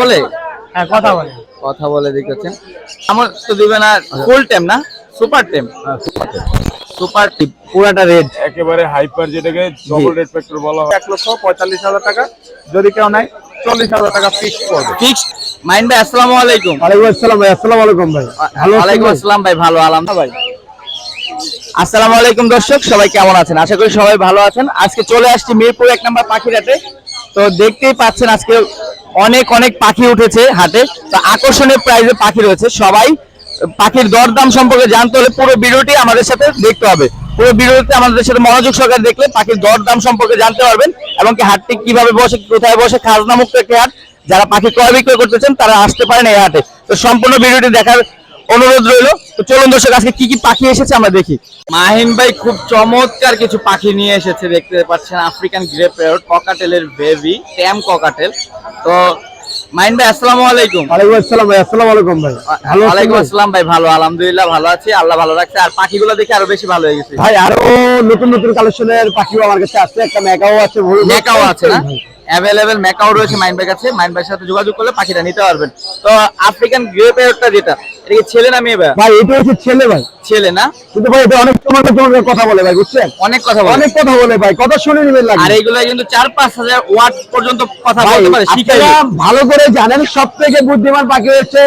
বলে? হ্যাঁ কথা বলে। কথা বলে দেখেছেন আমার তো দিবে না ফুল টাইম না? সুপার টাইম সুপার টিপ পুরাটা রেড একেবারে হাইপার যেটাকে ডবল রেড পেট্রোল বলা হয়। এক লক্ষ পঁয়তাল্লিশ হাজার টাকা। যদি কেউ নাই চল্লিশ হাজার টাকা ফিক্স করবে ফিক্সড মাইন্ড ভাই আসসালামু আলাইকুম। ওয়ালাইকুম আসসালাম ভাই আসসালামু আলাইকুম ভাই। ভালো ওয়ালাইকুম আসসালাম ভাই ভালো আলাম ভাই। আসসালামু আলাইকুম দর্শক সবাই কেমন আছেন? আশা করি সবাই ভালো আছেন। আজকে চলে আসছি মিরপুর এক নম্বর পাখির হাটে তো দেখতেই পাচ্ছেন আজকে অনেক অনেক পাখি উঠেছে হাটে। তো আকর্ষণীয় প্রাইজে পাখি রয়েছে। সবাই পাখির দরদাম সম্পর্কে জানতে হলে পুরো ভিডিওটি আমাদের সাথে দেখতে হবে। পুরো ভিডিওতে আমাদের সাথে মনোযোগ সহকারে দেখলে পাখির দরদাম সম্পর্কে জানতে পারবেন এবং কি হাটটি কীভাবে বসে, কোথায় বসে খাজনা মুক্ত একটি হাট। যারা পাখি ক্রয় বিক্রয় করতেছেন তারা আসতে পারেন এই হাটে। তো সম্পূর্ণ ভিডিওটি দেখার অনুরোধ রইল। তো চলুন দর্শক আজকে কি কি পাখি এসেছে আমরা দেখি। মাহিন ভাই খুব চমৎকার কিছু পাখি নিয়ে এসেছে দেখতে পাচ্ছেন আফ্রিকান গ্রে প্যারট ককাটেলের বেবি ট্যাম ককাটেল তো মাহিন ভাই আসসালামু আলাইকুম। ওয়ালাইকুম আসসালাম ভাই আসসালামু আলাইকুম ভাই। ভালো ওয়ালাইকুম আসসালাম ভাই ভালো আলহামদুলিল্লাহ ভালো আছি আল্লাহ ভালো রাখছে। আর পাখিগুলো দেখে আরও বেশি ভালো হয়ে গেছে। ভাই আরও নতুন নতুন কালেকশনের পাখিও আমার কাছে আছে একটা মেকাও আছে মেকাও আছে। না? অ্যাভেলেবেল মেকাও রয়েছে মাইন ভাইয়ের কাছে মাইন ভাইয়ের সাথে যোগাযোগ করলে পাখিটা নিতে পারবেন। তো আফ্রিকান গ্রে প্যারটটা যেটা এটা কি ছেলে না মেয়ে ভাই? ভাই এটা হচ্ছে ছেলে ভাই। ছেলে না? কিন্তু ভাই এটা অনেক তোমার তোমার কথা বলে ভাই বুঝছেন? অনেক কথা বলে। অনেক কথা বলে ভাই কথা শুনে নিবেন লাগে আর এইগুলো কিন্তু চার পাঁচ হাজার ওয়াট পর্যন্ত কথা বলতে পারে শিখাই আপনারা ভালো করে জানেন সব থেকে বুদ্ধিমান পাখি হচ্ছে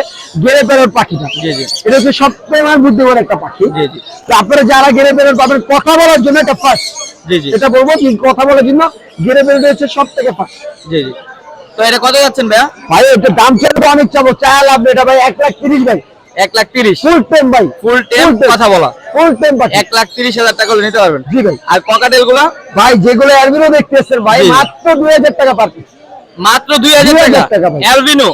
গেরে পেরোর পাখিটা। জি জি। এটা হচ্ছে সবথেকে বুদ্ধিমান একটা পাখি। জি জি। তো আপনারা যারা গেরে পেরোর পাবেন কথা বলার জন্য একটা ফার্স্ট এটা বলব কি কথা জন্য গেড়ে বেড়ে হচ্ছে সব থেকে ফার্স্ট জি জি। তো এটা কত যাচ্ছেন ভাইয়া? ভাই এটা দাম চাইব আমি অনেক চাবো। চায় লাভ এটা ভাই এক লাখ তিরিশ ভাই। এক লাখ তিরিশ। ফুল টাইম ভাই। ফুল টেম কথা বলা। ফুল টাইম এক লাখ তিরিশ হাজার টাকা নিতে পারবেন। জি ভাই। আর ককাটেলগুলা? ভাই যেগুলো অ্যালবিনো দেখতেছেন ভাই মাত্র দুই হাজার টাকা পার piece। মাত্র দুই হাজার টাকা। টাকা অ্যালবিনো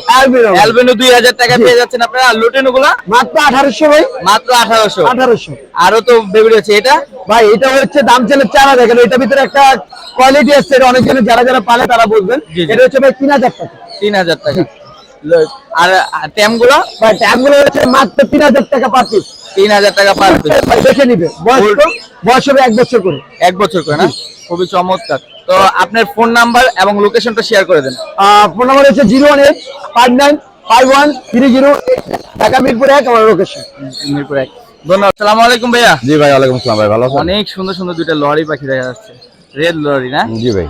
অ্যালবিনো দুই হাজার টাকা। পেয়ে যাচ্ছেন আপনারা। লুটেনো গুলা? মাত্র আঠারোশো ভাই। মাত্র আঠারোশো। আঠারোশো। আরও তো বেবি রয়েছে এটা? ভাই এটা হচ্ছে দাম চাইলে চার হাজার কেন এটার ভিতরে একটা কোয়ালিটি আছে এটা অনেকজনে যারা যারা পালে তারা বুঝবেন। এটা হচ্ছে ভাই তিন হাজার টাকা। তিন হাজার টাকা। আর ট্যামগুলো? ভাই ট্যাগগুলো হচ্ছে মাত্র তিন হাজার টাকা পার পিস তিন হাজার টাকা পার পিস দেখে নিবে। বয়স হবে এক বছর করে। এক বছর করে না? খুবই চমৎকার। তো আপনার ফোন নাম্বার এবং লোকেশনটা শেয়ার করে দেন। ফোন নাম্বার হচ্ছে zero one eight five nine five one three zero Dhaka Mirpur এক আমার লোকেশন মিরপুর এক। ধন্যবাদ। সালাম আলাইকুম ভাইয়া। জি ভাই ওয়ালাইকুম আসসালাম ভাই ভালো আছেন? অনেক সুন্দর সুন্দর দুইটা লরি পাখি দেখা যাচ্ছে। রেড লরি না? জি ভাই।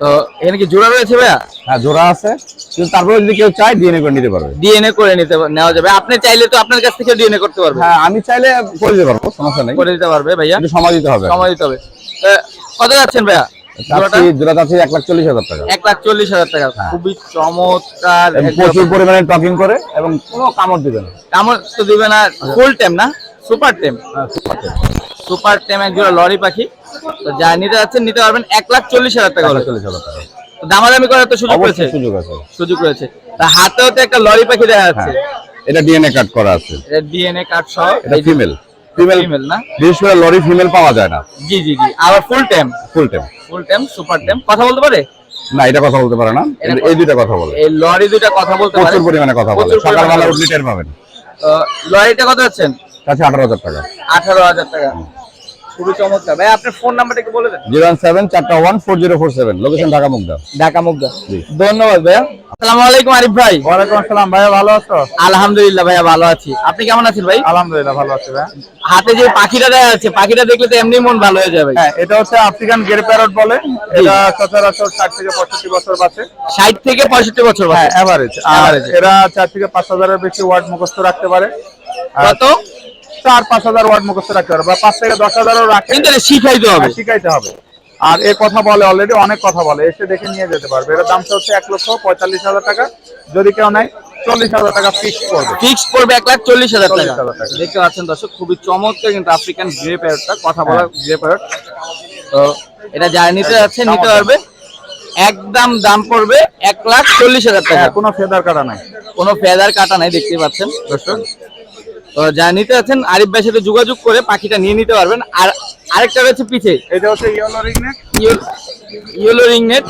তো এখানে কি জোড়া রয়েছে ভাইয়া? হ্যাঁ জোড়া আছে। কিন্তু তারপরে যদি কেউ চায় ডিএনএ করে নিতে পারবে। ডিএনএ করে নিতে নেওয়া যাবে। আপনি চাইলে তো আপনার কাছ থেকে ডিএনএ করতে পারবে হ্যাঁ আমি চাইলে করে দিতে পারব সমস্যা নেই। করে দিতে পারবে ভাইয়া। সময় দিতে হবে। সময় দিতে হবে। কত যাচ্ছেন ভাইয়া? জোড়াটা? চাচ্ছি জোড়া চাচ্ছি এক লাখ চল্লিশ হাজার টাকা। এক লাখ চল্লিশ হাজার টাকা। খুবই চমৎকার প্রচুর পরিমাণে টকিং করে এবং কোনো কামড় দিবে না। আমার তো দিবে না ফুল টেম না? সুপার টেম। সুপার টেম। এক জোড়া লরি পাখি। তো যা নিতে যাচ্ছেন নিতে পারবেন এক লাখ চল্লিশ হাজার টাকা চল্লিশ হাজার টাকা। দামাদামি করার তো সুযোগ রয়েছে? সুযোগ আছে। সুযোগ রয়েছে। তা হাতেও তো একটা লরি পাখি দেখা যাচ্ছে। হ্যাঁ। এটা ডিএনএ কাট করা আছে। এটা ডিএনএ কার্ড সহ। এটা ফিমেল ফিমেল ফিমেল না? বিশেষ করে লরি ফিমেল পাওয়া যায় না। জি জি জি। আর full time full time full time super time কথা বলতে পারে? না এটা কথা বলতে পারে না। এই দুইটা কথা বলে। এই লরি দুইটা কথা বলতে পারে? প্রচুর পরিমাণে কথা বলে। সকালবেলা উঠলে টের পাবেন। লরিটা কত আছেন কাছে আঠারো হাজার টাকা। আঠারো হাজার টাকা। খুবই চমৎকার। ভাই আপনার ফোন নাম্বারটা একটু বলে দেন। জিরো ওয়ান সেভেন চারটা one four zero four seven location Dhaka Mugda. Dhaka Mugda. ধন্যবাদ ভাইয়া। আসসালামু আলাইকুম আরিফ ভাই। ওয়ালাইকুম আসসালাম ভাইয়া ভালো আছো? আলহামদুলিল্লাহ ভাইয়া ভালো আছি। আপনি কেমন আছেন ভাই? আলহামদুলিল্লাহ ভালো আছি ভাই হাতে যে পাখিটা দেখা যাচ্ছে পাখিটা দেখলে তো এমনি মন ভালো হয়ে যাবে। হ্যাঁ এটা হচ্ছে আফ্রিকান গের প্যারট বলে। এটা সচরাচর ষাট থেকে পঁয়ষট্টি বছর বাঁচে। ষাট থেকে পঁয়ষট্টি বছর হ্যাঁ এভারেজ Average। এরা চার থেকে পাঁচ হাজারের বেশি ওয়ার্ড মুখস্থ রাখতে পারে। আর কত? চার পাঁচ হাজার ওয়ার্ড মুখস্থ রাখতে পারে বা পাঁচ থেকে দশ হাজারও রাখে। কিন্তু শিখাইতে হবে। আর শিখাইতে হবে। আর এ কথা বলে অলরেডি অনেক কথা বলে এসে দেখে নিয়ে যেতে পারবে। এর দামটা হচ্ছে এক লক্ষ পঁয়তাল্লিশ হাজার টাকা। যদি কেউ নেয় চল্লিশ হাজার টাকা ফিক্স ফিক্স পড়বে এক লাখ চল্লিশ হাজার টাকা। দেখতে পাচ্ছেন দর্শক খুবই চমৎকার কিন্তু আফ্রিকান গ্রে প্যারটটা কথা বলা গ্রে প্যারট তো এটা যারা নিতে যাচ্ছে নিতে পারবে। একদম দাম পড়বে এক লাখ চল্লিশ হাজার টাকা। হ্যাঁ কোনো ফেদার কাটা নাই। কোনো ফেদার কাটা নাই দেখতেই পাচ্ছেন। দর্শক তো যা নিতে আছেন আরিফ ভাইয়ের সাথে যোগাযোগ করে পাখিটা নিয়ে নিতে পারবেন। আর আরেকটা রয়েছে পিছে এটা হচ্ছে yellow ringneck yellow ring neck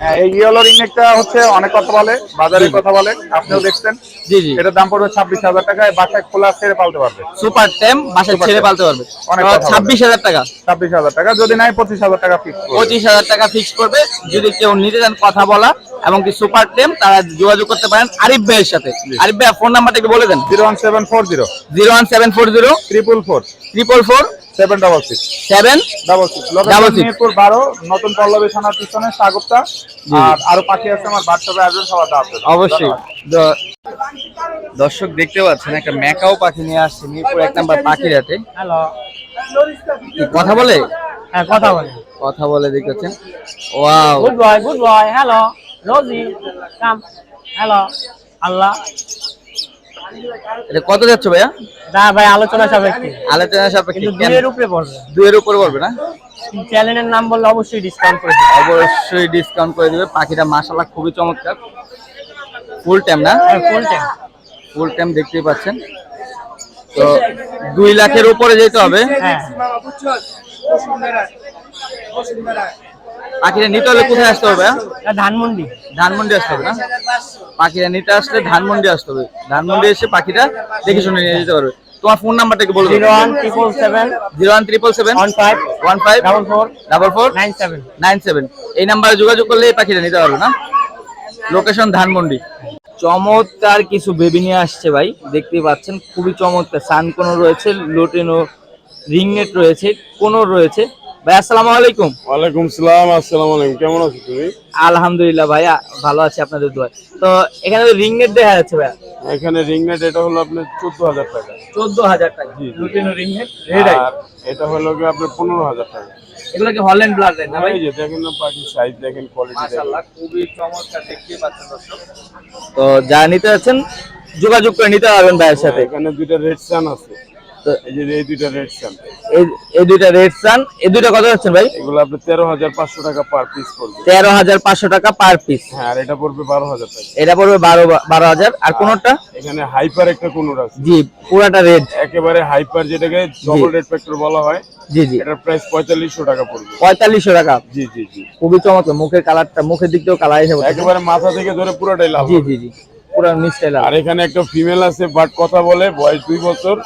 হ্যাঁ, এই ইয়েলো রিংনেকটা হচ্ছে অনেক কথা বলে বাজারে কথা বলে আপনিও দেখছেন। জি জি। এটার দাম পড়বে ছাব্বিশ হাজার টাকায় বাসায় খোলা ছেড়ে পালতে পারবে। সুপার টেম বাসায় ছেড়ে পালতে পারবে। অনেক ছাব্বিশ হাজার টাকা। ছাব্বিশ হাজার টাকা যদি নাই পঁচিশ হাজার টাকা ফিক্স পঁচিশ হাজার টাকা ফিক্স করবে। যদি কেউ নিতে চান কথা বলা এবং কি সুপার টেম তারা যোগাযোগ করতে পারেন আরিফ ভাইয়ের সাথে। আরিফ ভাই ফোন নাম্বারটা একটু বলে দেন। Zero one seven four zero. Zero one seven four zero. Triple four. Triple four. Seven double six seven double six Double six। বারো নতুন পল্লবী থানার পিছনে স্বাগতা আর আরও পাখি আছে আমার বাচ্চারা আসবেন সবার অবশ্যই। দর্শক দেখতে পাচ্ছেন একটা ম্যাকাও পাখি নিয়ে আসছে মিরপুর এক নাম্বার পাখিরাতে হ্যালো। কথা বলে? হ্যাঁ কথা বলে। কথা বলে দেখতেছেন wow. Good boy good boy hello. Rosie come. Hello. আল্লাহ। এটা কত যাচ্ছে ভাইয়া? দা ভাই আলোচনা সাপেক্ষে। আলোচনা সাপেক্ষে? দুইয়ের উপরে পড়বে। দুইয়ের উপর বলবে না? চ্যানেলের নাম বললে অবশ্যই ডিসকাউন্ট করে দিবে। অবশ্যই ডিসকাউন্ট করে দিবে। পাখিটা মাশাআল্লাহ খুবই চমৎকার। ফুল টাইম না? ফুল টাইম ফুল টাইম দেখতেই পাচ্ছেন। তো দুই লাখের উপরে যেতে হবে। হ্যাঁ। পাখিটা নিতে হলে কোথায় আসতে হবে ভাইয়া? ধানমন্ডি। ধানমন্ডি আসতে হবে না? পাখিটা নিতে আসলে ধানমন্ডি আসতে হবে। ধানমন্ডি এসে পাখিটা দেখে শুনে নিয়ে যেতে পারবে। তোমার ফোন নাম্বারটা একটু বলো zero one triple seven. Zero one triple seven. One five. One five. Double four. Double four. Nine seven. Nine seven. এই নাম্বারে যোগাযোগ করলে এই পাখিটা নিতে পারবে না। লোকেশন ধানমন্ডি। চমৎকার কিছু বেবি নিয়ে আসছে ভাই। দেখতেই পাচ্ছেন খুবই চমৎকার। সান কোনো রয়েছে লোটেনো রিংনেট রয়েছে কোনো রয়েছে। ভাই আসসালামু আলাইকুম। ওয়ালাইকুম সালাম আসসালামু আলাইকুম। কেমন আছো তুমি? আলহামদুলিল্লাহ ভাই আ- ভালো আছি আপনাদের তো এখানে দেখা যাচ্ছে ভাই এখানে রিং নেট এটা হলো আপনার টাকা। জি, রেড আই এটা হলো গিয়ে আপনার পনেরো হাজার টাকা। এগুলো কি হল্যান্ড ব্লাড না ভাই? এই যে দেখেন না পাখির সাইজ দেখেন কোয়ালিটি দেখেন। মাশাআল্লাহ খুবই চমৎকার দেখতেই পাচ্ছেন দর্শক। তো যারা নিতে যাচ্ছেন যোগাযোগ করে নিতে পারবেন ভাইয়ের সাথে। এখানে দুইটা রেড সান আছে। তো এই দুইটা রেড সান এই এই দুইটা রেড সান এই দুইটা কত যাচ্ছেন ভাই? এগুলো আপনার তেরো হাজার পাঁচশো টাকা পার পিস পড়বে। টাকা পার পিস হ্যাঁ আর এটা পড়বে টাকা। এটা পড়বে আর কোনটা? এখানে হাইপার একটা কোনোর আছে। জি পুরাটা রেড একেবারে হাইপার যেটাকে ডবল রেড ফ্যাক্টর বলা হয় জি জি। এটার প্রাইস পঁয়তাল্লিশশো টাকা পড়বে। পঁয়তাল্লিশশো টাকা। জি জি জি। খুবই চমৎকার। মুখের কালারটা মুখের দিক দিয়েও কালার হিসেবে একেবারে মাথা থেকে ধরে পুরোটাই লাভ জি জি জি। পুরো আর এখানে একটা ফিমেল আছে বাট কথা বলে বয়স দুই বছর।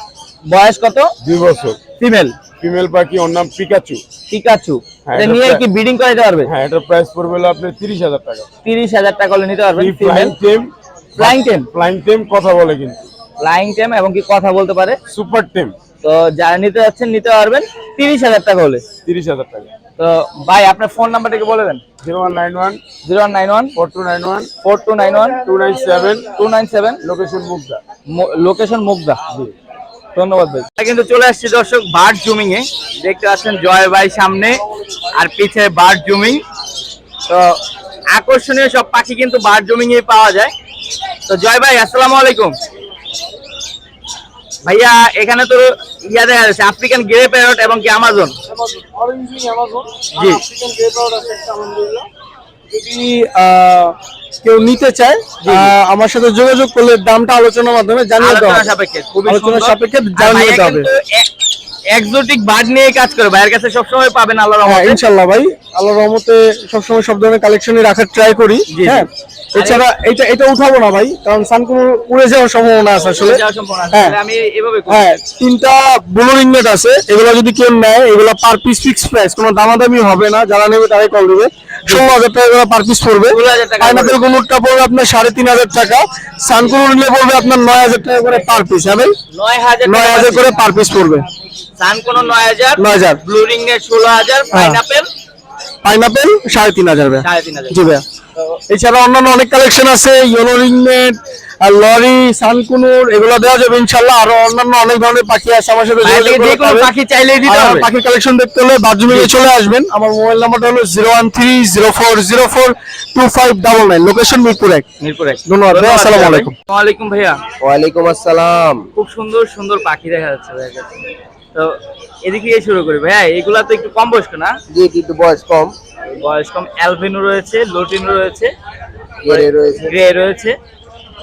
বয়স কত? দুই বছর। ফিমেল ফিমেল পাখি ওর নাম পিকাচু পিকাচু হ্যাঁ, এটা এটা নিয়ে কি ব্রিডিং করে দিতে পারবে? হ্যাঁ এটার প্রাইস পড়বে হলো আপনার তিরিশ হাজার টাকা। তিরিশ হাজার টাকা হলে নিতে পারবেন ফিমেল টেম ফ্লাইং টেম ফ্লাইং টেম কথা বলে কিন্তু। ফ্লাইং টেম এবং কি কথা বলতে পারে? সুপার টেম তো যারা নিতে যাচ্ছেন নিতে পারবেন। তিরিশ হাজার টাকা হলে। তিরিশ হাজার টাকা। তো ভাই আপনার ফোন নাম্বারটাকে বলে দেন। Zero one nine one zero one nine one four two nine one four two nine one two nine seven two nine seven location Mugda. Location Mugda. ধন্যবাদ ভাই। কিন্তু চলে আসছি দর্শক বার্ড জুমিং এ দেখতে পাচ্ছেন জয় ভাই সামনে আর পিছে বার্ড জুমিং। তো আকর্ষণীয় সব পাখি কিন্তু বার্ড জুমিং এ পাওয়া যায়। তো জয় ভাই আসসালামু আলাইকুম। ভাইয়া এখানে তো ইয়া দেখা যাচ্ছে আফ্রিকান গ্রে প্যারট এবং কি আমাজন জি। যদি কেউ নিতে চায় আমার সাথে যোগাযোগ করলে দামটা আলোচনার মাধ্যমে জানিয়ে দেওয়া। সাপেক্ষে খুবই সাপেক্ষে জানিয়ে দেওয়া হবে। এক্সোটিক বার্ড নিয়ে কাজ করে ভাইয়ের কাছে সবসময় পাবেন আল্লাহ হ্যাঁ রহমতে। ইনশাল্লাহ ভাই আল্লাহর রহমতে সবসময় সব ধরনের কালেকশনই রাখার ট্রাই করি হ্যাঁ। এছাড়া এটা এটা উঠাবো না ভাই কারণ সানকুন উড়ে যাওয়ার সম্ভাবনা আছে আসলে। হ্যাঁ। আমি এভাবে। হ্যাঁ তিনটা ব্লু রিংনেট আছে এগুলো যদি কেউ নেয় এগুলো পার পিস ফিক্স প্রাইস কোনো দামাদামি হবে না যারা নেবে তারাই কল দেবে। ষোলো হাজার টাকা করে পার পিস পড়বে। 16,000 টাকা পাইনাপেল গুনুরটা পড়বে আপনার সাড়ে তিন হাজার টাকা। সানকুল নিলে পড়বে আপনার নয় হাজার টাকা করে পার পিস হ্যাঁ ভাই? নয় হাজার করে পার পিস পড়বে। নয় হাজার। নয় হাজার। ব্লু রিং নেট ষোলো হাজার। হ্যাঁ। পাইনাপেল পাইনাপেল সাড়ে তিন হাজার ভাই। জি এছাড়া অন্যান্য অনেক কালেকশন আছে। ইয়েলো রিংনেট আর লরি সানকুনুর এগুলো দেওয়া যাবে ইনশাল্লাহ। আরও অন্যান্য অনেক ধরনের পাখি আছে আমার সাথে। পাখি হবে। পাখির কালেকশন দেখতে হলে বাথরুমে চলে আসবেন। আমার মোবাইল নাম্বারটা হলো zero one three zero four zero four two five double nine. Location Mirpur এক। মিরপুর এক। ধন্যবাদ ভাই। আসসালামু আলাইকুম। ওয়ালাইকুম ভাইয়া। ওয়ালাইকুম আসসালাম। খুব সুন্দর সুন্দর পাখি দেখা যাচ্ছে তো এদিকে দিয়ে শুরু করি ভাইয়া। এগুলা তো একটু কম বয়স্ক না? জি কিন্তু বয়স কম। বয়স কম। অ্যালভিনো রয়েছে লোটিনো রয়েছে গেরে রয়েছে। গ্রে রয়েছে।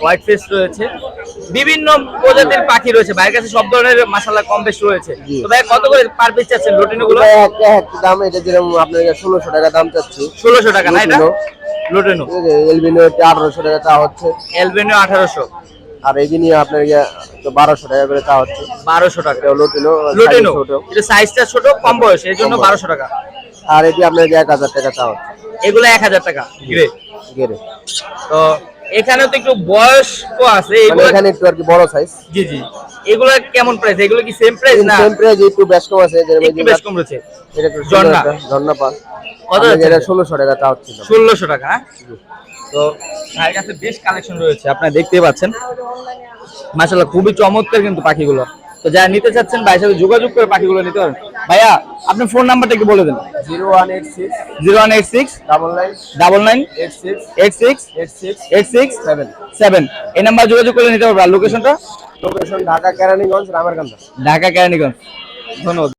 হোয়াইট ফেস রয়েছে। বিভিন্ন প্রজাতির পাখি রয়েছে। ভাইয়ের কাছে সব ধরনের মাসাল্লাহ কম বেশ রয়েছে। তো ভাই কত করে পার পিস চাচ্ছেন লটিনো গুলো? এটা এক এক দাম এটা যেরকম আপনার ষোলোশো টাকা দাম চাচ্ছি। ষোলোশো টাকা না এটা? লুটিনো। এলবিনো আঠারোশো টাকা চা হচ্ছে। এলবেনো আঠারোশো। আর এগিনি আপনার বারোশো টাকা করে চা হচ্ছে। বারোশো টাকা। এটা লুটিনো লটিনো এটা সাইজটা ছোট কম বয়স এই জন্য বারোশো টাকা। আর এটি আপনার এক হাজার টাকা চা হচ্ছে। এগুলো এক হাজার টাকা গ্রে গেরে তো এখানে তো একটু বয়স্ক আছে মানে এগুলো এখানে একটু আর কি বড় সাইজ জি জি। এগুলো কেমন প্রাইস এগুলো কি সেম প্রাইস না? সেম প্রাইস একটু বেশ কম আছে যেরকম একটু যে বেশ কম রয়েছে। এটা একটু পান কত এটা টাকা চা হচ্ছে ষোলোশো টাকা। তো ভাইয়ের কাছে বেশ কালেকশন রয়েছে আপনারা দেখতেই পাচ্ছেন। মাশাল্লাহ খুবই চমৎকার কিন্তু পাখিগুলো। তো যারা নিতে চাচ্ছেন ভাইয়ের সাথে যোগাযোগ করে পাখিগুলো নিতে পারেন ভাইয়া আপনার ফোন নাম্বারটা একটু বলে দেন। Zero one eight six zero one eight six double nine double nine eight six eight six eight six eight six seven. Seven এই নাম্বার যোগাযোগ করে নিতে পারবে আর লোকেশনটা লোকেশন ঢাকা কেরানীগঞ্জ রামারকান্দা ঢাকা কেরানীগঞ্জ ধন্যবাদ।